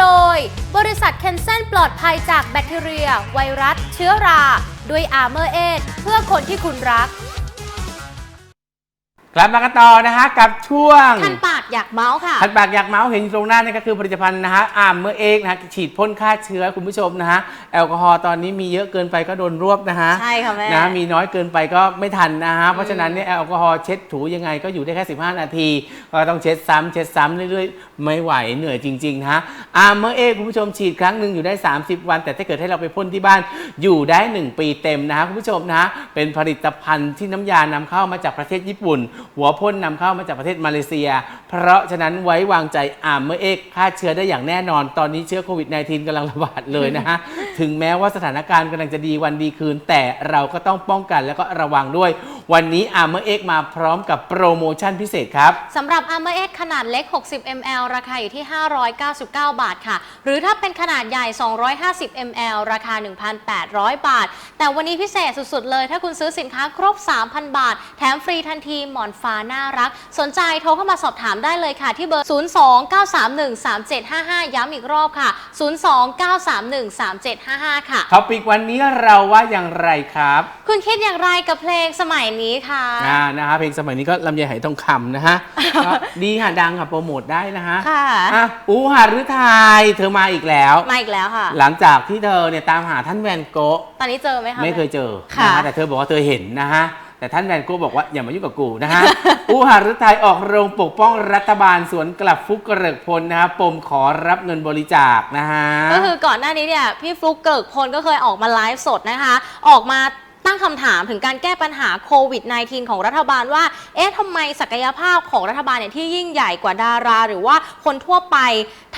โดย บริษัทเคนเซนปลอดภัยจากแบคทีเรีย ไวรัส เชื้อรา ด้วยอาร์เมอร์เอเพื่อคนที่คุณรัก กลับมากันต่อนะฮะกับช่วง คันปาก อยากเมาส์ค่ะ คันปากอยากเมาส์เห็นอยู่ตรงหน้านี่ก็คือผลิตภัณฑ์นะฮะอาร์มเมอร์เอ็กนะฮะฉีดพ่นฆ่าเชื้อคุณผู้ชมนะฮะแอลกอฮอล์ตอนนี้มีเยอะเกินไปก็โดนรวบนะฮะใช่ค่ะแม่ นะมีน้อยเกินไปก็ไม่ทันนะฮะเพราะฉะนั้นเนี่ยแอลกอฮอล์เช็ดถูยังไงก็อยู่ได้แค่ 15 นาทีก็ต้องเช็ดซ้ำเช็ดซ้ำเรื่อยๆ ไม่ไหวเหนื่อยจริงๆนะฮะอาร์มเมอร์เอ็กคุณผู้ชมฉีดครั้งหนึ่งอยู่ได้ 30 วัน แต่ถ้าเกิดให้เราไปพ่นที่บ้านอยู่ได้ 1 ปีเต็มนะฮะคุณผู้ชมนะฮะเป็นผลิตภัณฑ์ที่น้ำยานำเข้ามาจากประเทศญี่ปุ่น หัวพ่นนำเข้ามาจากประเทศมาเลเซียเพราะฉะนั้นไว้วางใจอาร์มเมอร์เอ็กฆ่าเชื้อได้อย่างแน่นอน ตอนนี้เชื้อโควิด -19 กำลังระบาดเลยนะฮะ ถึงแม้ว่าสถานการณ์กำลังจะดีวันดีคืน แต่เราก็ต้องป้องกันแล้วก็ระวังด้วย วันนี้อาร์เมอร์เอ็กมาพร้อมกับโปรโมชั่นพิเศษครับสำหรับ Armor X ขนาดเล็ก 60 ml ราคาอยู่ที่ 599 บาทค่ะ หรือถ้าเป็นขนาดใหญ่ 250 ml ราคา 1,800 บาท แต่วันนี้พิเศษสุดๆเลย ถ้าคุณซื้อสินค้าครบ 3,000 บาท แถมฟรีทันทีหมอนฟ้าน่ารัก สนใจโทรเข้ามาสอบถามได้เลยค่ะที่เบอร์ 029313755 ย้ำอีกรอบค่ะ 029313755 ค่ะท็อปิกวันนี้เราว่าอย่างไรครับ คุณคิดอย่างไรกับเพลงสมัยนี้คะอ่านะฮะเพลงสมัยนี้ก็ลำไยไหทองคำนะฮะก็ดีค่ะดังค่ะโปรโมทได้นะฮะค่ะอะอูหาฤทัยเธอมาอีกแล้ว มาอีกแล้วค่ะ หลังจากที่เธอเนี่ยตามหาท่านแวนโกะตอนนี้เจอไหมคะไม่เคยเจอค่ะ นะฮะแต่เธอบอกว่าเธอเห็นนะฮะ แต่ท่านแวนโก้บอกว่าอย่ามายุ่งกับกูนะฮะอูหาฤทัยออกโรงปกป้องรัฐบาลสวนกลับฟุกเกริกพลนะฮะปมขอรับเงินบริจาคนะฮะ ก็คือก่อนหน้านี้เนี่ยพี่ฟลุกเกิกพลก็เคยออกมาไลฟ์สดนะคะ ออกมา ตั้งคำถามถึงการแก้ปัญหาโควิด -19 ของรัฐบาลว่า เอ๊ะทำไมศักยภาพของรัฐบาลเนี่ยที่ยิ่งใหญ่กว่าดารา หรือว่าคนทั่วไป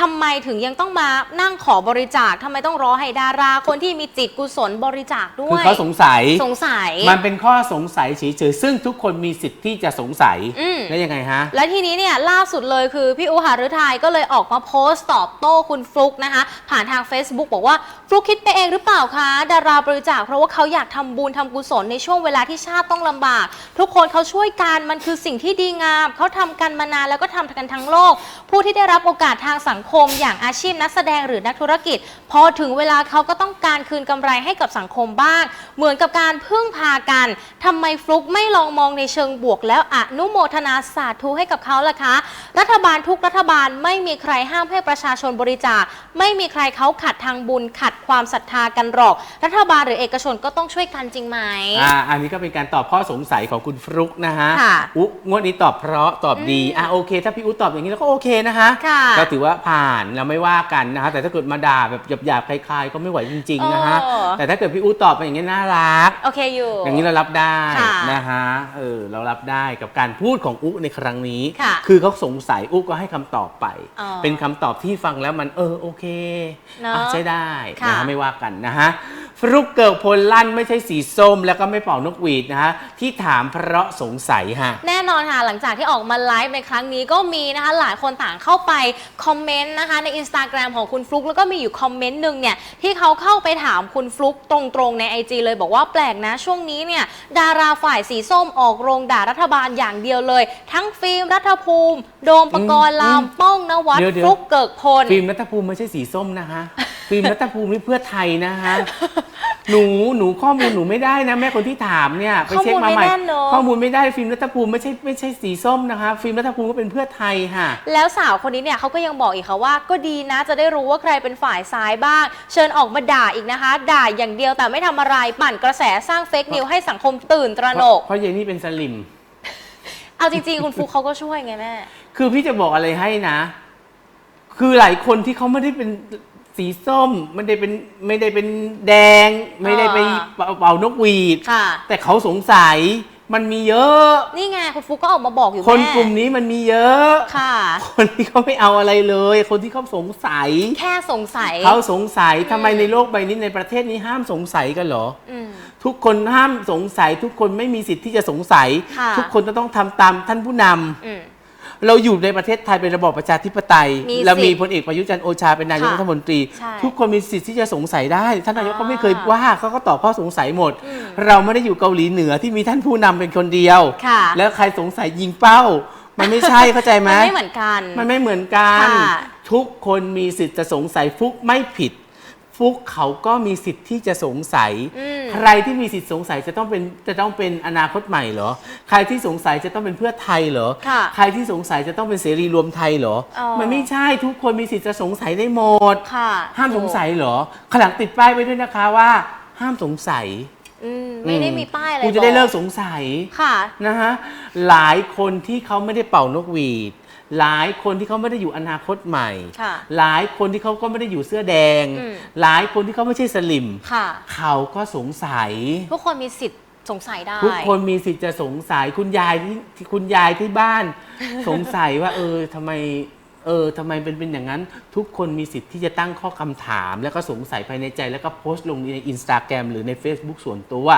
ทำไมถึงยังต้องมานั่งขอบริจาคทำไมต้องรอให้ดารา คนที่มีจิตกุศลบริจาคด้คือวยเขาสงสัย สงสัย มันเป็นข้อสงสัยเฉยๆซึ่งทุกคนมีสิทธิ์ที่จะสงสัย อืม แล้วยังไงฮะ และทีนี้เนี่ยล่าสุดเลยคือพี่อูหาฤทัยก็เลยออกมาโพสต์ตอบโต้คุณฟลุกนะคะ ผ่านทาง Facebook บอกว่าฟลุกคิดไปเองหรือเปล่าคะ ดาราบริจาคเพราะว่าเขาอยากทำบุญทำกุศลในช่วงเวลาที่ชาติต้องลำบาก ทุกคนเขาช่วยกันมันคือสิ่งที่ดีงาม เขาทำกันมานานแล้วก็ทำกันทั้งโลก ผู้ที่ได้รับโอกาสทางสังคม อย่างอาชีพนักแสดงหรือนักธุรกิจ พอถึงเวลาเขาก็ต้องการคืนกำไรให้กับสังคมบ้าง เหมือนกับการพึ่งพากันทำไมฟลุกไม่ลองมองในเชิงบวก แล้วอนุโมทนาสาธุให้กับเขาล่ะคะ รัฐบาลทุกรัฐบาลไม่มีใครห้ามให้ประชาชนบริจาค ไม่มีใครเขาขัดทางบุญขัดความศรัทธากันหรอก รัฐบาลหรือเอกชนก็ต้องช่วยกันจริงไหม อ่าอันนี้ก็เป็นการตอบข้อสงสัยของคุณฟลุกนะฮะค่ะอุ๊งวดนี้ตอบเพราะตอบดี อะโอเค ถ้าพี่อุ๊ตอบอย่างนี้แล้วก็โอเคนะฮะค่ะก็ถือว่าผ่านเราไม่ว่ากันนะฮะแต่ถ้าเกิดมาด่าแบบหยาบๆคลายๆ ก็ไม่ไหวจริงๆนะฮะเออ แต่ถ้าเกิดพี่อุ๊ตอบมาอย่างนี้น่ารัก โอเคอยู่ อย่างนี้เรารับได้ค่ะนะฮะ เออ เรารับได้กับการพูดของอุ๊ในครั้งนี้ ค่ะคือเขาสงสัยอุ๊ก็ให้คำตอบไป อ๋อเป็นคำตอบที่ฟังแล้วมันเออโอเคเนอะอะใช้ได้ค่ะนะฮะไม่ว่ากันนะฮะ ฟลุกเกิกพลลั่นไม่ใช่สีส้ม แล้วก็ไม่เป่านกหวีดนะฮะที่ถามเพราะสงสัยฮะ แน่นอนค่ะ หลังจากที่ออกมาไลฟ์ในครั้งนี้ก็มีนะคะ หลายคนต่างเข้าไปคอมเมนต์นะคะใน Instagram ของคุณฟลุกแล้วก็มีอยู่คอมเมนต์หนึ่งเนี่ยที่เขาเข้าไปถามคุณฟลุกตรงๆใน IG เลยบอกว่าแปลกนะ ช่วงนี้เนี่ยดาราฝ่ายสีส้มออกโรงด่ารัฐบาลอย่างเดียวเลย ทั้งฟิล์มรัฐภูมิ โดมปกรณ์ลามป้องนวัดเดี๋ยวๆ ฟลุกเกิกพล ฟิล์มรัฐภูมิไม่ใช่สีส้มนะฮะ ฟิล์มรัฐภูมินี่เพื่อไทยนะฮะ หนูหนูข้อมูลหนูไม่ได้นะ แม่คนที่ถามเนี่ยไปเช็คมาใหม่ข้อมูลไม่แน่นเนอะ ข้อมูลไม่ได้ฟิล์มรัฐภูมิไม่ใช่ไม่ใช่สีส้มนะคะ ฟิล์มรัฐภูมิก็เป็นเพื่อไทยค่ะ แล้วสาวคนนี้เนี่ยเขาก็ยังบอกอีกค่ะว่าก็ดีนะจะได้รู้ว่าใครเป็นฝ่ายซ้ายบ้าง เชิญออกมาด่าอีกนะคะ ด่าอย่างเดียวแต่ไม่ทำอะไรปั่นกระแสสร้างเฟกนิวให้สังคมตื่นตระหนก เพราะเยนี่เป็นสลิม เอาจริง ๆ คุณฟุกเขาก็ช่วยไงแม่ คือพี่จะบอกอะไรให้นะ คือหลายคนที่เขาไม่ได้เป็น สีส้มไม่ได้เป็นไม่ได้เป็นแดง ไม่ได้ไปอ่าเป่านกหวีดค่ะ แต่เขาสงสัยมันมีเยอะ นี่ไงคุณฟุกก็ออกมาบอกอยู่คนแม่กลุ่มนี้มันมีเยอะค่ะ คนที่เขาไม่เอาอะไรเลย คนที่เขาสงสัย แค่สงสัย เขาสงสัยทำไมในโลกใบนี้ในประเทศนี้ห้ามสงสัยกันเหรอ อืม ทุกคนห้ามสงสัย ทุกคนไม่มีสิทธิ์ที่จะสงสัย ค่ะ ทุกคนจะต้องทำตามท่านผู้นำ อืม เราอยู่ในประเทศไทยเป็นระบอบประชาธิปไตย มีเรามีสิทธิ์พลเอกประยุทธ์จันทร์โอชาเป็นนายกค่ะรัฐมนตรี ใช่ทุกคนมีสิทธิ์ที่จะสงสัยได้ ท่านนายกอ่าก็ไม่เคยว่าเขาก็ตอบข้อสงสัยหมด อืมเราไม่ได้อยู่เกาหลีเหนือที่มีท่านผู้นำเป็นคนเดียว ค่ะ แล้วใครสงสัยยิงเป้า มันไม่ใช่เข้าใจไหม มันไม่เหมือนกัน มันไม่เหมือนกัน ค่ะโชทุกคนมีสิทธิ์จะสงสัยฟุกไม่ผิด ฟุกเขาก็มีสิทธิ์ที่จะสงสัยอืมใครที่มีสิทธิ์สงสัยจะต้องเป็นจะต้องเป็นอนาคตใหม่เหรอ ใครที่สงสัยจะต้องเป็นเพื่อไทยเหรอค่ะใครที่สงสัยจะต้องเป็นเสรีรวมไทยเหรออ๋อมันไม่ใช่ทุกคนมีสิทธิ์จะสงสัยได้หมดค่ะห้ามสงสัยเหรอขางหลังติดป้ายไว้ด้วยนะคะว่า ห้ามสงสัยอืมไม่ได้มีป้ายอะไรกูจะได้บอกเลิกสงสัยค่ะนะฮะหลายคนที่เขาไม่ได้เป่านกหวีด หลายคนที่เขาไม่ได้อยู่อนาคตใหม่ค่ะหลายคนที่เขาก็ไม่ได้อยู่เสื้อแดงอืมหลายคนที่เขาไม่ใช่สลิมค่ะเขาก็สงสัย ทุกคนมีสิทธิ์สงสัยได้ ทุกคนมีสิทธิ์จะสงสัยคุณยายที่ที่คุณยายที่บ้าน สงสัยว่า เออทำไมเออทำไมเป็นเป็นอย่างนั้น ทุกคนมีสิทธิ์ที่จะตั้งข้อคำถาม แล้วก็สงสัยภายในใจ แล้วก็โพสต์ลงในอินสตาแกรมหรือใน Facebook ส่วนตัว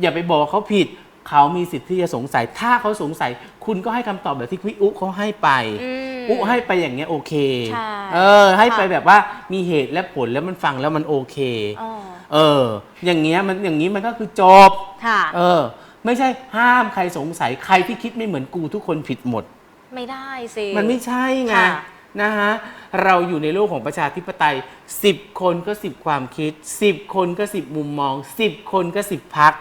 อย่าไปบอกว่าเขาผิด เขามีสิทธิ์ที่จะสงสัย ถ้าเขาสงสัย คุณก็ให้คำตอบแบบที่พี่อุเขาให้ไปอืมอุให้ไปอย่างเงี้ยโอเค ใช่เออ ให้ไปค่ะ แบบว่ามีเหตุและผลแล้วมันฟังแล้วมันโอเค อ๋อเออ อย่างเงี้ยมันอย่างนี้มันก็คือจบ ค่ะ เออ ไม่ใช่ห้ามใครสงสัยใครที่คิดไม่เหมือนกูทุกคนผิดหมด ไม่ได้สิ มันไม่ใช่ไง ค่ะ นะฮะเราอยู่ในโลกของประชาธิปไตย 10 คนก็ 10 ความคิด 10 คนก็ 10 มุมมอง 10 คนก็ 10พัก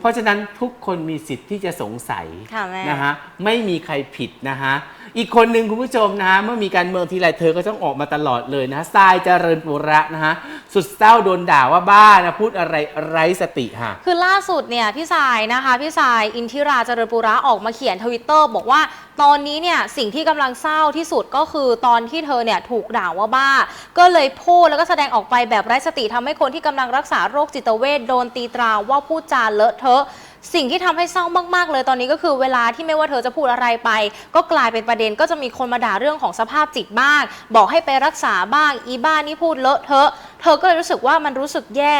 เพราะฉะนั้นทุกคนมีสิทธิ์ที่จะสงสัยค่ะแม่ นะฮะไม่มีใครผิดนะฮะ อีกคนหนึ่งคุณผู้ชมนะเมื่อมีการเมืองทีไรเธอก็ต้องออกมาตลอดเลยนะทรายเจริญปุระนะฮะสุดเศร้าโดนด่าว่าบ้านะพูดอะไรไร้สติฮะ คือล่าสุดเนี่ยพี่สายนะคะพี่สายอินทิราเจริญปุระออกมาเขียนทวิตเตอร์บอกว่าตอนนี้เนี่ยสิ่งที่กำลังเศร้าที่สุดก็คือตอนที่เธอเนี่ยถูกด่าว่าบ้า ก็เลยพูดแล้วก็แสดงออกไปแบบไร้สติทำให้คนที่กำลังรักษาโรคจิตเวชโดนตีตราว่าพูดจาเลอะเทอะ สิ่งที่ทำให้เศร้ามากๆ เลยตอนนี้ก็คือเวลาที่ไม่ว่าเธอจะพูดอะไรไป ก็กลายเป็นประเด็นก็จะมีคนมาด่าเรื่องของสภาพจิตบ้าง บอกให้ไปรักษาบ้างอีบ้านนี่พูดเลอะเทอะเธอก็เลยรู้สึกว่ามันรู้สึกแย่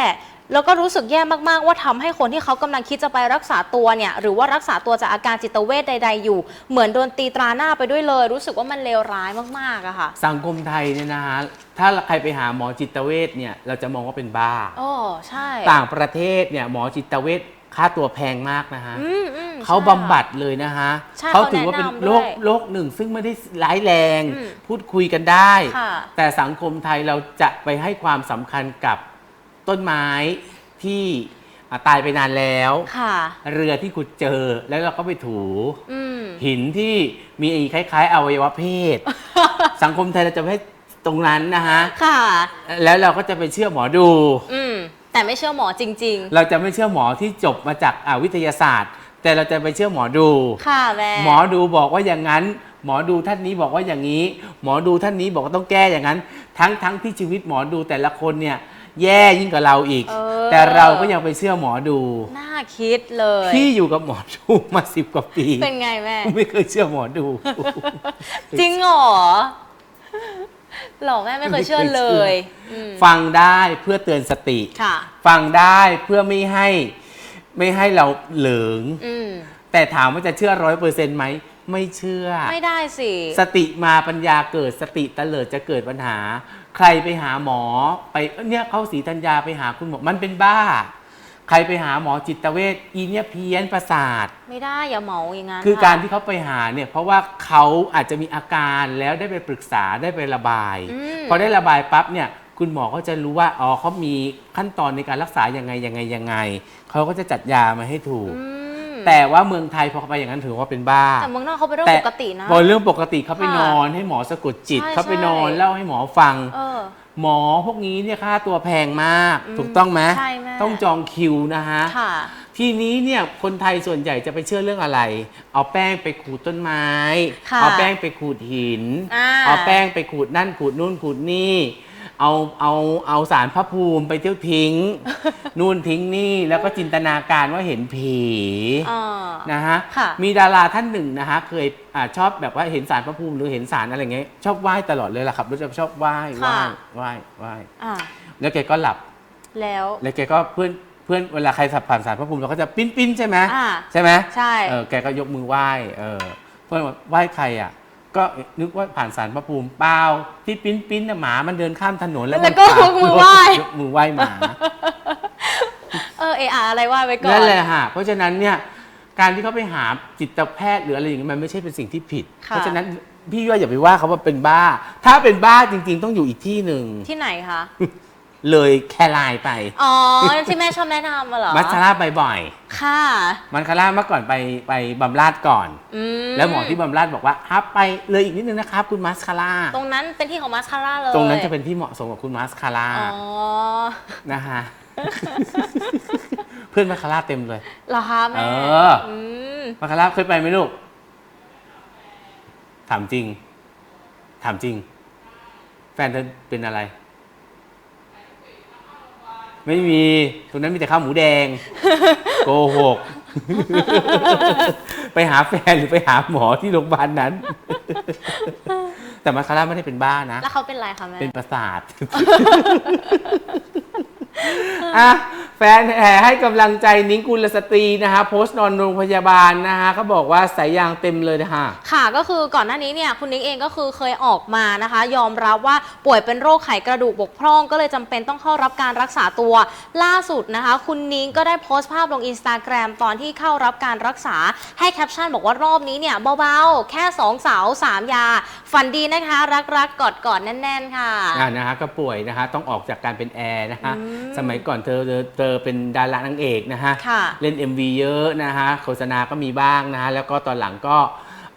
แล้วก็รู้สึกแย่มากๆ ว่าทำให้คนที่เขากำลังคิดจะไปรักษาตัวเนี่ยหรือว่ารักษาตัวจากอาการจิตเวชใด ๆ อยู่ เหมือนโดนตีตราหน้าไปด้วยเลย รู้สึกว่ามันเลวร้ายมากๆอะค่ะ สังคมไทยเนี่ยนะฮะถ้าใครไปหาหมอจิตเวชเนี่ยเราจะมองว่าเป็นบ้าโอ้ใช่ ต่างประเทศเนี่ยหมอจิตเวช ค่าตัวแพงมากนะฮะอืมอืมเขาใช่ บำบัดเลยนะฮะใช่เขาถือว่าเป็นเขาแนะนำโรคด้วยโรคหนึ่งซึ่งไม่ได้ร้ายแรง อืมพูดคุยกันได้ ค่ะ แต่สังคมไทยเราจะไปให้ความสำคัญกับต้นไม้ที่อะตายไปนานแล้ว ค่ะ เรือที่ขุดเจอแล้วเราก็ไปถู อืม หินที่มีไอ้คล้าย ๆ อวัยวะเพศ สังคมไทยเราจะไม่ให้ตรงนั้นนะฮะ ค่ะ แล้วเราก็จะไปเชื่อหมอดู อืม แต่ไม่เชื่อหมอจริงเราจะไม่เชื่อหมอที่จบมาจากอ่าวิทยาศาสตร์ แต่เราจะไปเชื่อหมอดูๆค่ะแม่หมอดูบอกว่าอย่างนั้น หมอดูท่านนี้บอกว่าอย่างนี้ หมอดูท่านนี้บอกว่าต้องแก้อย่างนั้น ทั้งทั้งที่ชีวิตหมอดูแต่ละคนเนี่ยแย่ยิ่งกว่าเราอีก เออ แต่เราก็ยังไปเชื่อหมอดู น่าคิดเลยพี่อยู่กับหมอดูมาสิบกว่าปีเป็นไงแม่ ไม่เคยเชื่อหมอดู จริงเหรอ หรอแม่ไม่เคยเชื่อเลยอืมฟังได้เพื่อเตือนสติ ค่ะ ฟังได้เพื่อไม่ให้ไม่ให้เราเหลิง อืมแต่ถามว่าจะเชื่อร้อยเปอร์เซ็นต์ไหม ไม่เชื่อ ไม่ได้สิ สติมาปัญญาเกิดสติเตลิดจะเกิดปัญหา ใครไปหาหมอ ไปเนี่ยเข้าสีธัญญาไปหาคุณหมอมันเป็นบ้า ใครไปหาหมอจิตเวชอีเนี่ยเพี้ยนประสาท ไม่ได้อย่าเหมาอย่างนั้นคือการะที่เขาไปหาเนี่ยเพราะว่าเขาอาจจะมีอาการแล้วได้ไปปรึกษาได้ไประบาย อืม พอได้ระบายปั๊บเนี่ยคุณหมอก็จะรู้ว่าอ๋อเขามีขั้นตอนในการรักษายังไงยังไงยังไงเขาก็จะจัดยามาให้ถูก อืมแต่ว่าเมืองไทยพอเขาไปอย่างนั้นถือว่าเป็นบ้า แต่เมืองนอกเขาเป็นเรื่องแต่ปกตินะ พอเรื่องปกติเขาไปค่ะนอนให้หมอสะกดจิตใช่เขาไปนอนใช่ เล่าให้หมอฟัง เออ หมอพวกนี้เนี่ยค่าตัวแพงมากอืมถูกต้องไหมใช่แม่ ต้องจองคิวนะฮะ ค่ะ ทีนี้เนี่ยคนไทยส่วนใหญ่จะไปเชื่อเรื่องอะไร เอาแป้งไปขูดต้นไม้ ค่ะเอาแป้งไปขูดหิน อ่าเอาแป้งไปขูดนั่นขูดนู่นขูดนี่ เอาเอาเอาสารพระภูมิไปเที่ยวทิ้ง นู่นทิ้งนี่แล้วก็จินตนาการว่าเห็นผีเออนะฮะค่ะ มีดาราท่านหนึ่งนะฮะเคยอาชอบแบบว่าเห็นสารพระภูมิหรือเห็นสารอะไรเงี้ยชอบไหว้ตลอดเลยล่ะครับรู้จักชอบไหว้ไหว้ค่ะไหว้ไหว้อะแล้วแกก็หลับ แล้ว แล้วแกก็เพื่อนเพื่อนเวลาใครสับผ่านสารพระภูมิเราก็จะปิ้นปิ้นใช่ไหมอ่าใช่ไหมใช่ เออแกก็ยกมือไหว้เออเพื่อนบอกไหว้ใครอะ ก็นึกว่าผ่านสารพระภูมิเปล่าที่ปิ้นปิ้นน่ะหมามันเดินข้ามถนนแล้วแล้วมันก็ปายกมือไหว้ ยกมือไหว้หมา เออเอออะไรว่าไว้ก่อนนั่นแหละฮะเพราะฉะนั้นเนี่ยการที่เขาไปหาจิตแพทย์หรืออะไรอย่างเงี้ยมันไม่ใช่เป็นสิ่งที่ผิดค่ะเพราะฉะนั้นพี่ว่าอย่าไปว่าเขาว่าเป็นบ้า ถ้าเป็นบ้าจริง ๆ ต้องอยู่อีกที่หนึ่งที่ไหนคะ เลยแค่ไลน์ไป อ๋อ ที่แม่ชอบแนะนำมาเหรอมัสคาร่าไปบ่อยค่ะมันคาร่าเมื่อก่อนไปไปบำราดก่อน อืมแล้วหมอที่บำราดบอกว่าครับไปเลยอีกนิดนึงนะครับ คุณมัสคาร่าตรงนั้นเป็นที่ของมาสคาร่าเลยตรงนั้นจะเป็นที่เหมาะสมกับคุณมัสคาร่าอ๋อนะฮะเพื่อนมัสคาร่าเต็มเลย เหรอคะแม่เออ มมัสคาร่าเคยไปไหมลูก ถามจริง ถามจริง แฟนเธอเป็นอะไร ไม่มีตรงนั้นมีแต่ข้าวหมูแดง โกหก ไปหาแฟนหรือไปหาหมอที่โรงพยาบาลนั้น แต่มัสคาร่าไม่ได้เป็นบ้านะ แล้วเขาเป็นไรคะแม่ เป็นประสาท อะ แฟนแห่ให้กำลังใจนิ้งกุลสตรีนะคะโพสต์นอนโรงพยาบาลนะคะเขาบอกว่าสายยางเต็มเลยนะคะค่ะก็คือก่อนหน้านี้เนี่ยคุณนิ้งเองก็คือเคยออกมานะคะ ยอมรับว่าป่วยเป็นโรคไขกระดูกบกพร่องก็เลยจำเป็นต้องเข้ารับการรักษาตัวล่าสุดนะคะ คุณนิ้งก็ได้โพสต์ภาพลงอินสตาแกรมตอนที่เข้ารับการรักษาให้แคปชั่นบอกว่ารอบนี้เนี่ยเบาๆ แค่สองเสาสามยา ฝันดีนะคะ รักๆกอดๆแน่น ๆ ค่ะอ่านะคะก็ป่วยนะคะต้องออกจากการเป็นแอร์นะคะอืมสมัยก่อนเธอเธอเธอเป็นดารานางเอกนะคะค่ะ เล่น MV เยอะนะคะโฆษณาก็มีบ้างนะคะแล้วก็ตอนหลังก็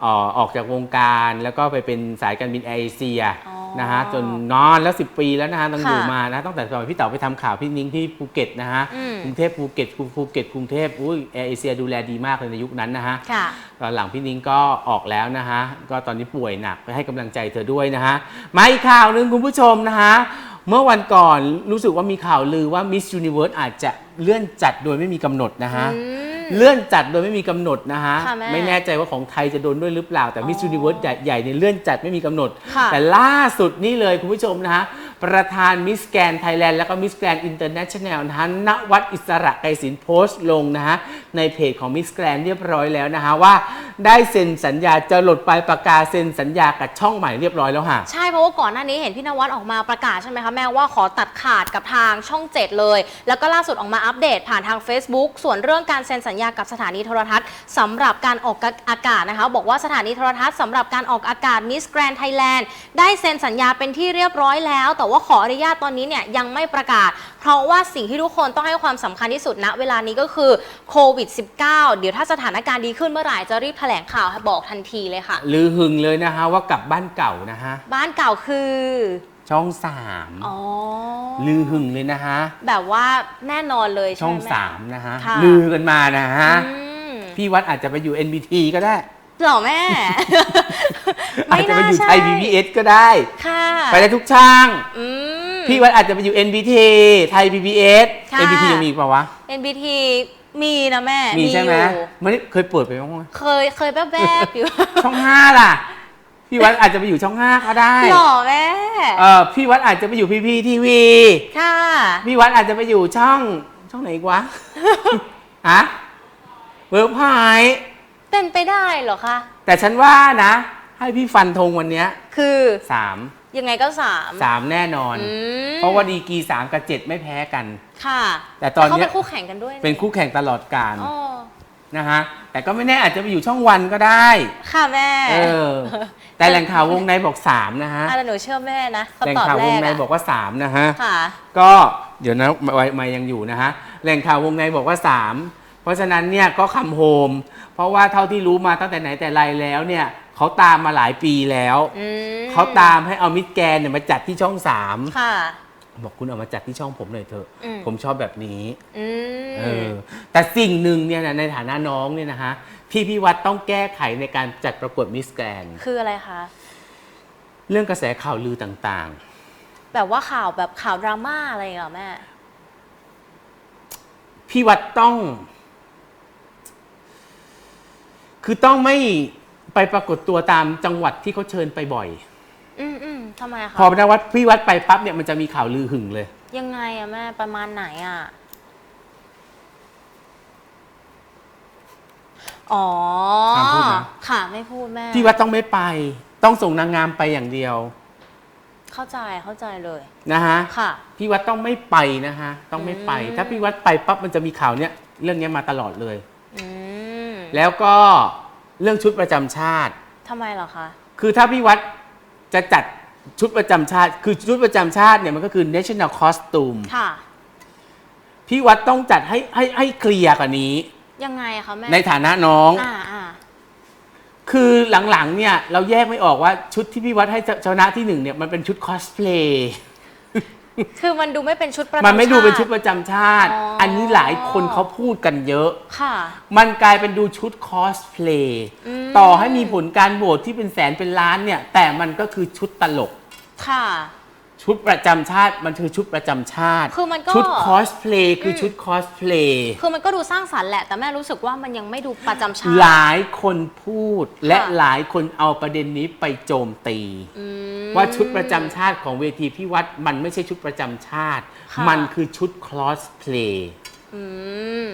เอ่อออกจากวงการแล้วก็ไปเป็นสายการบินแอร์เอเชียอ๋อนะคะจนนอนแล้ว 10 ปีแล้วนะคะต้องค่ะอยู่มานะตั้งแต่สมัยพี่เต๋อไปทำข่าวพี่นิ้งที่ภูเก็ตนะฮะอืม กรุงเทพภูเก็ตภูเก็ตกรุงเทพอุ้ยแอร์เอเชียดูแลดีมากเลยในยุคนั้นนะฮะ ค่ะ ตอนหลังพี่นิ้งก็ออกแล้วนะฮะ ก็ตอนนี้ป่วยหนักไปให้กำลังใจเธอด้วยนะฮะ มาอีกข่าวหนึ่งคุณผู้ชมนะฮะ เมื่อวันก่อนรู้สึกว่ามีข่าวลือว่า Miss Universe อาจจะเลื่อนจัดโดยไม่มีกำหนดนะฮะ อืม เลื่อนจัดโดยไม่มีกำหนดนะฮะ ค่ะแม่ไม่แน่ใจว่าของไทยจะโดนด้วยหรือเปล่า แต่ Miss อ๋อ Universe ใหญ่ใหญ่เนี่ยเลื่อนจัดไม่มีกำหนด ค่ะ แต่ล่าสุดนี่เลยคุณผู้ชมนะฮะ ประธานมิสแกนไทยแลนด์แล้วก็มิสแกนอินเตอร์เนชั่นแนลนะฮะณวัดอิสระไกรศิลป์โพสต์ลงนะฮะ ในเพจของมิสแกรนเรียบร้อยแล้วนะฮะว่า ได้เซ็นสัญญาจะหลดปลายปากกาเซ็นสัญญากับช่องใหม่เรียบร้อยแล้วฮะใช่เพราะว่าก่อนหน้านี้เห็นพี่นวัดออกมาประกาศใช่ไหมคะแม่ว่าขอตัดขาดกับทางช่อง7เลย แล้วก็ล่าสุดออกมาอัปเดตผ่านทาง Facebook ส่วนเรื่องการเซ็นสัญญากับสถานีโทรทัศน์สำหรับการออกอากาศนะคะบอกว่าสถานีโทรทัศน์สำหรับการออกอากาศ Miss Grand Thailand ได้เซ็นสัญญาเป็นที่เรียบร้อยแล้ว แต่ว่าขออนุญาตตอนนี้เนี่ยยังไม่ประกาศ เพราะว่าสิ่งที่ทุกคนต้องให้ความสำคัญที่สุดณเวลานี้ก็คือโควิด -19 เดี๋ยวถ้าสถานการณ์ดีขึ้นเมื่อไหร่จะรีบแถลงข่าวให้บอกทันทีเลยค่ะลือหึงเลยนะฮะว่ากลับบ้านเก่านะฮะบ้านเก่าคือช่องสามอ๋อลือหึงเลยนะฮะ แบบว่าแน่นอนเลยช่องใไหสามนะฮะค่ะลือกันมานะฮะอืมพี่วัดอาจจะไปอยู่ NBT ก็ได้เหรอแม่ อาจไม่จะน่าไปอยู่ใช่ไทย PBS ก็ได้ค่ะไปได้ทุกช่าง อืม พี่วัดอาจจะไปอยู่ NBT ไทย PBS ค่ะ NBT ยังมีอีกเปล่าวะ NBT มีนะแม่มีใช่ไหมอยู่มันนี่เคยเปิดไปบ้างไหมเคยเคยแวบๆอยู่ ช่องห้าล่ะ พี่วัดอาจจะไปอยู่ช่องห้าก็ได้หล่อแม่เออพี่วัดอาจจะไปอยู่พีพีทีวีค่ะพี่วัดอาจจะไปอยู่ช่องช่องไหนอีกวะ ฮะเวิร์กพอยเป็นไปได้เหรอคะ แต่ฉันว่านะ ให้พี่ฟันธงวันเนี้ยคือสาม ยังไงก็สาม สามแน่นอน อืม เพราะว่าดีกรีสามกับเจ็ดไม่แพ้กัน ค่ะแต่ตอนเนี้ยเขาเป็นคู่แข่งกันด้วยะเป็นคู่แข่งตลอดกาลอ๋อนะฮะแต่ก็ไม่แน่อาจจะไปอยู่ช่องวันก็ได้ ค่ะแม่เออ แต่แหล่งข่าววงในบอกสามนะฮะอะแต่หนูเชื่อแม่นะแหล่งคำตอบข่าวแรวงกในอะบอกว่าสามนะฮะ ค่ะ ก็เดี๋ยวนะไม่ไม่ยังอยู่นะฮะแหล่งข่าววงในบอกว่า 3 เพราะฉะนั้นเนี่ยก็คำโฮม เพราะว่าเท่าที่รู้มาตั้งแต่ไหนแต่ไรแล้วเนี่ย เขาตามมาหลายปีแล้ว อืมเขาตามให้เอามิดแกนเนี่ยมาจัดที่ช่องค่ะ3บอกคุณเอามาจัดที่ช่องผมหน่อยเถอะ อืม ผมชอบแบบนี้ อืม เออแต่สิ่งหนึ่งเนี่ยนะในฐานะน้องเนี่ยนะฮะพี่พี่วัดต้องแก้ไขในการจัดประกวดมิสแกรนคืออะไรคะ เรื่องกระแสข่าวลือต่างแบบว่าข่าวแบบข่าวดราม่าอะไรอย่างเงี้ยเหรอแม่ ๆ พี่วัดต้อง คือต้องไม่ ไปปรากฏตัวตามจังหวัดที่เขาเชิญไปบ่อย อืมอืมทำไมคะพอพนวัดพี่วัดไปปั๊บเนี่ยมันจะมีข่าวลือหึงเลย ยังไงอะแม่ประมาณไหนอะอ๋อห้ามพูดนะ ค่ะไม่พูดแม่พี่วัดต้องไม่ไป ต้องส่งนางงามไปอย่างเดียวเข้าใจเข้าใจเลยนะฮะค่ะ พี่วัดต้องไม่ไปนะฮะต้องไม่ไป อืม ถ้าพี่วัดไปปั๊บมันจะมีข่าวเนี้ยเรื่องเนี้ยมาตลอดเลย อืมแล้วก็ เรื่องชุดประจำชาติ ทำไมเหรอคะ คือถ้าพี่วัดจะจัดชุดประจำชาติ คือชุดประจำชาติเนี่ยมันก็คือ national costume ค่ะ พี่วัดต้องจัดให้ให้ให้เคลียร์กว่านี้ ยังไงอะคะแม่ในฐานะน้อง อ่าอ่าคือหลังๆเนี่ยเราแยกไม่ออกว่าชุดที่พี่วัดให้ชนะที่หนึ่งเนี่ยมันเป็นชุดคอสเพลย์ คือมันดูไม่เป็นชุดประจำมันไม่ดูเป็นชุดชาปติระจำชาติอ๋ออัอันนี้หลายคนเขาพูดกันเยอะ ค่ะ มันกลายเป็นดูชุดคอสเพลย์อืมต่อให้มีผลการโหวตที่เป็นแสนเป็นล้านเนี่ย แต่มันก็คือชุดตลก ค่ะ ชุดประจำชาติมันคือชุดประจำชาติ คือมันก็ ชุดคอสเพลย์คือชุดคอสเพลย์คือมันก็ดูสร้างสรรค์แหละ แต่แม่รู้สึกว่ามันยังไม่ดูประจำชาติ หลายคนพูดและค่ะหลายคนเอาประเด็นนี้ไปโจมตี อืม ว่าชุดประจำชาติของเวทีพี่วัดมันไม่ใช่ชุดประจำชาติ ค่ะ มันคือชุดคอสเพลย์ อืม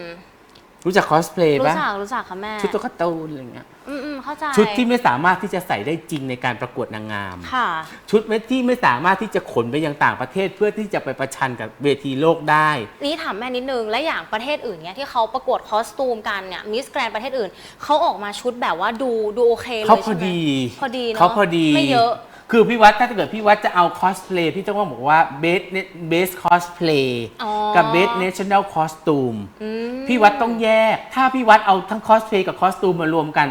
รู้จักคอสเพลย์รู้ปะจักรู้จักค่ะแม่ชุดตุ๊กตาตูนอะไรเงี้ยอืมอืมเข้าใจชุดที่ไม่สามารถที่จะใส่ได้จริงในการประกวดนางงาม ค่ะ ชุดที่ไม่สามารถที่จะขนไปยังต่างประเทศเพื่อที่จะไปประชันกับเวทีโลกได้ นี่ถามแม่นิดนึง และอย่างประเทศอื่นเนี่ยที่เขาประกวดคอสตูมกันเนี่ยมิสแกรนประเทศอื่นเขาออกมาชุดแบบว่าดูดูโอเคเลยเขาพอใช่ไหมดีพอดีเนอะเขาพอดี ไม่เยอะ คือพี่วัดถ้าเกิดพี่วัดจะเอาคอสเพลย์พี่ต้องบอกว่าเบสเบสคอสเพลย์อ๋อ กับเบสเนชั่นแนลคอสตูมอืมพี่วัดต้องแยก ถ้าพี่วัดเอาทั้งคอสเพลย์กับคอสตูมมารวมกัน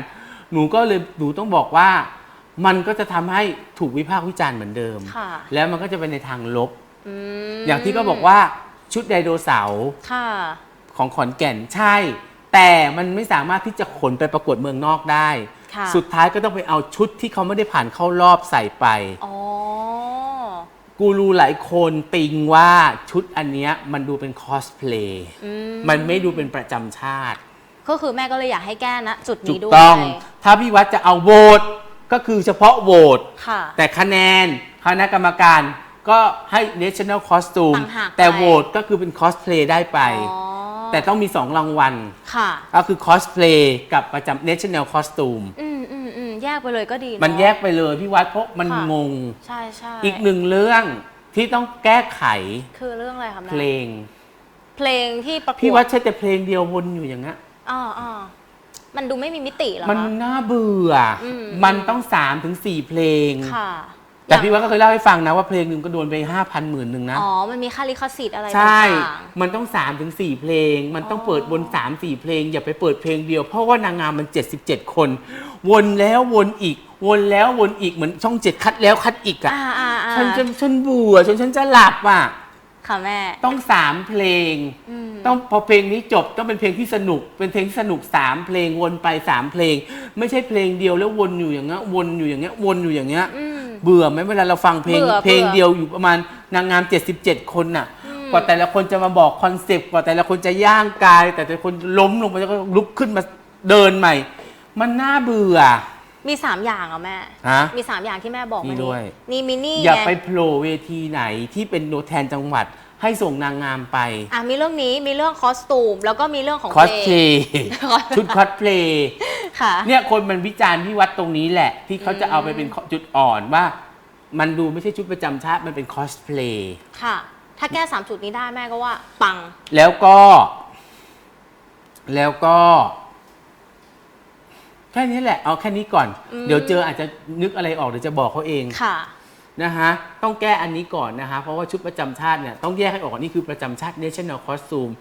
หนูก็เลยหนูต้องบอกว่า มันก็จะทำให้ถูกวิพากษ์วิจารณ์เหมือนเดิม ค่ะแล้วมันก็จะเป็นในทางลบอืมอย่างที่ก็บอกว่าชุดไดโนเสาร์ ค่ะ ของขอนแก่นใช่ แต่มันไม่สามารถที่จะขนไปประกวดเมืองนอกได้ ค่ะ สุดท้ายก็ต้องไปเอาชุดที่เขาไม่ได้ผ่านเข้ารอบใส่ไป อ๋อ กูรูหลายคนติงว่าชุดอันเนี้ยมันดูเป็นคอสเพลย์อืม มันไม่ดูเป็นประจำชาติ ก็คือแม่ก็เลยอยากให้แก้นะจุดถูนี้กด้วยต้อง ถ้าพี่วัดจะเอาโหวตก็คือเฉพาะโหวต ค่ะ แต่คะแนนคณะกรรมการก็ให้ national costume ต่างหากไป แต่โหวตก็คือเป็นคอสเพลย์ได้ไป อ๋อ แต่ต้องมี 2 รางวัล ค่ะ ก็คือคอสเพลย์กับประจำ national costume อืมอืมอืมแยกไปเลยก็ดีเอะมันแยกไปเลยพี่วัดเพราะมันค่ะงง ใช่ใช่อีกหนึ่งเรื่องที่ต้องแก้ไขคือเรื่องอะไรคะแม่เพลง เพลงที่ประกวดพี่วัดใช้แต่เพลงเดียววนอยู่อย่างเงี้ยอ๋ออ๋อมันดูไม่มีมิติเหรอมันคะน่าเบื่ออม มันต้อง3ามถึงสเพลง ค่ะ แต่พี่วัดก็เคยเล่าให้ฟังนะว่าเพลงหนึ่งก็โดนไปห้าพันหมื่นหนึ่งนะ อ๋อ มันมีค่าลิขสิทธิ์อะไรใช่ ต่าง มันต้อง3ามถึงสเพลง มันต้องอ๋อเปิดบน3ามสี่เพลง อย่าไปเปิดเพลงเดียว เพราะว่านางงามมัน 77 คน วนแล้ววนอีก วนแล้ววนอีกเหมือนช่องเจ็ดคัดแล้วคัดอีกๆอะอ่าอ่าอ่า ฉันจะฉันเบื่อฉันฉันจะหลับอะค่ะแม่ ต้องสามเพลงอืมต้องพอเพลงนี้จบต้องเป็นเพลงที่สนุก เป็นเพลงที่สนุกสามเพลงวนไปสามเพลง ไม่ใช่เพลงเดียวแล้ววนอยู่อย่างเงี้ยวนอยู่อย่างเงี้ยวนอยู่อย่างเงี้ยอืม เบื่อไหมเวลาเราฟังเพลง เบื่อเพลงเบื่อ เดียวอยู่ประมาณนางงาม 77 คนน่ะอืมกว่าแต่ละคนจะมาบอกคอนเซปต์กว่าแต่ละคนจะย่างกาย แต่แต่ละคนล้มลงไปแล้วก็ลุกขึ้นมาเดินใหม่ มันน่าเบื่อ มีสามอย่างเหรอแม่ ฮะมีสามอย่างที่แม่บอกมีมาด้วย นี่มินี่อย่าไงไปโผล่เวทีไหนที่เป็นตัวแทนจังหวัดให้ส่งนางงามไปอะมีเรื่องนี้มีเรื่องคอสตูม แล้วก็มีเรื่องของคอสเพลลง ย์ ชุดคอสเพลย์ ค่ะ เนี่ยคนมันวิจารณ์ที่วัดตรงนี้แหละ ที่เขาจะเอาไปเป็นจุดอ่อนว่า มันดูไม่ใช่ชุดประจำชาติมันเป็นคอสเพลย์ค่ะ ถ้าแก้สามจุดนี้ได้แม่ก็ว่า ปัง แล้วก็ แล้วก็แค่นี้แหละ เอาแค่นี้ก่อนอืมเดี๋ยวเจออาจจะนึกอะไรออกเดี๋ยวจะบอกเขาเองค่ะ นะฮะต้องแก้อันนี้ก่อนนะฮะเพราะว่าชุดประจำชาติเนี่ยต้องแยกให้ออกว่านี่คือประจำชาติ national costume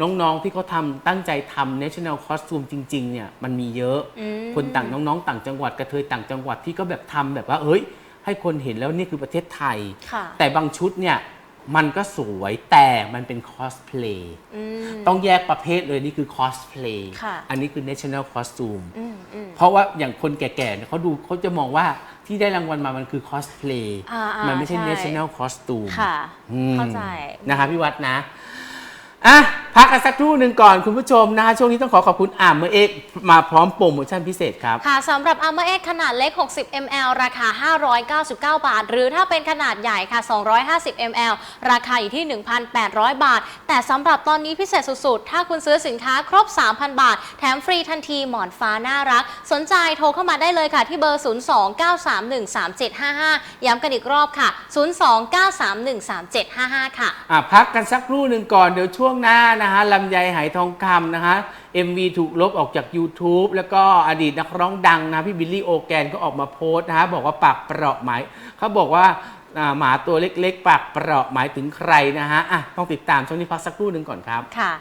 น้องๆที่เขาทำตั้งใจทำ national costume จริงๆเนี่ยมันมีเยอะอืมคนต่างน้องๆ ต่างจังหวัดกระเทยต่างจังหวัดที่ก็แบบทำแบบว่าเฮ้ย ให้คนเห็นแล้วนี่คือประเทศไทยค่ะแต่บางชุดเนี่ย มันก็สวยแต่มันเป็นคอสเพลย์อืมต้องแยกประเภทเลยนี่คือคอสเพลย์ค่ะอันนี้คือ national costume อืมอืมเพราะว่าอย่างคนแก่ๆเนี่ยเขาดูเขาจะมองว่าที่ได้รางวัลมามันคือคอสเพลย์อ่าๆมันไม่ใช่ใช่ national costume ค่ะอืมเข้าใจนะคะพี่วัดนะอะ พักกันสักครู่หนึ่งก่อนคุณผู้ชมนะช่วงนี้ต้องขอขอบคุณอ่ามเมอร์เอกมาพร้อมโปรโมชั่นพิเศษครับ ค่ะสำหรับ Armor X ขนาดเล็ก 60 ml ราคา 599 บาท หรือถ้าเป็นขนาดใหญ่ค่ะ 250 ml ราคาอยู่ที่ 1,800 บาท แต่สำหรับตอนนี้พิเศษสุดๆ ถ้าคุณซื้อสินค้าครบ 3,000 บาท แถมฟรีทันทีหมอนฟ้าน่ารัก สนใจโทรเข้ามาได้เลยค่ะที่เบอร์ 029313755 ย้ำกันอีกรอบค่ะ 029313755 ค่ะอะพักกันสักครู่หนึ่งก่อนเดี๋ยวช่วงหน้านะฮะลำไยไหทองคำนะฮะ MV ถูกลบออกจาก YouTube แล้วก็อดีตนักร้องดังนะพี่บิลลี่โอแกนก็ออกมาโพสต์นะฮะบอกว่าปากเปราะหมายเขาบอกว่าอ่าหมาตัวเล็กๆ ปากเปราะหมายถึงใครนะฮะอะต้องติดตามช่วงนี้พักสักครู่หนึ่งก่อนครับค่ะ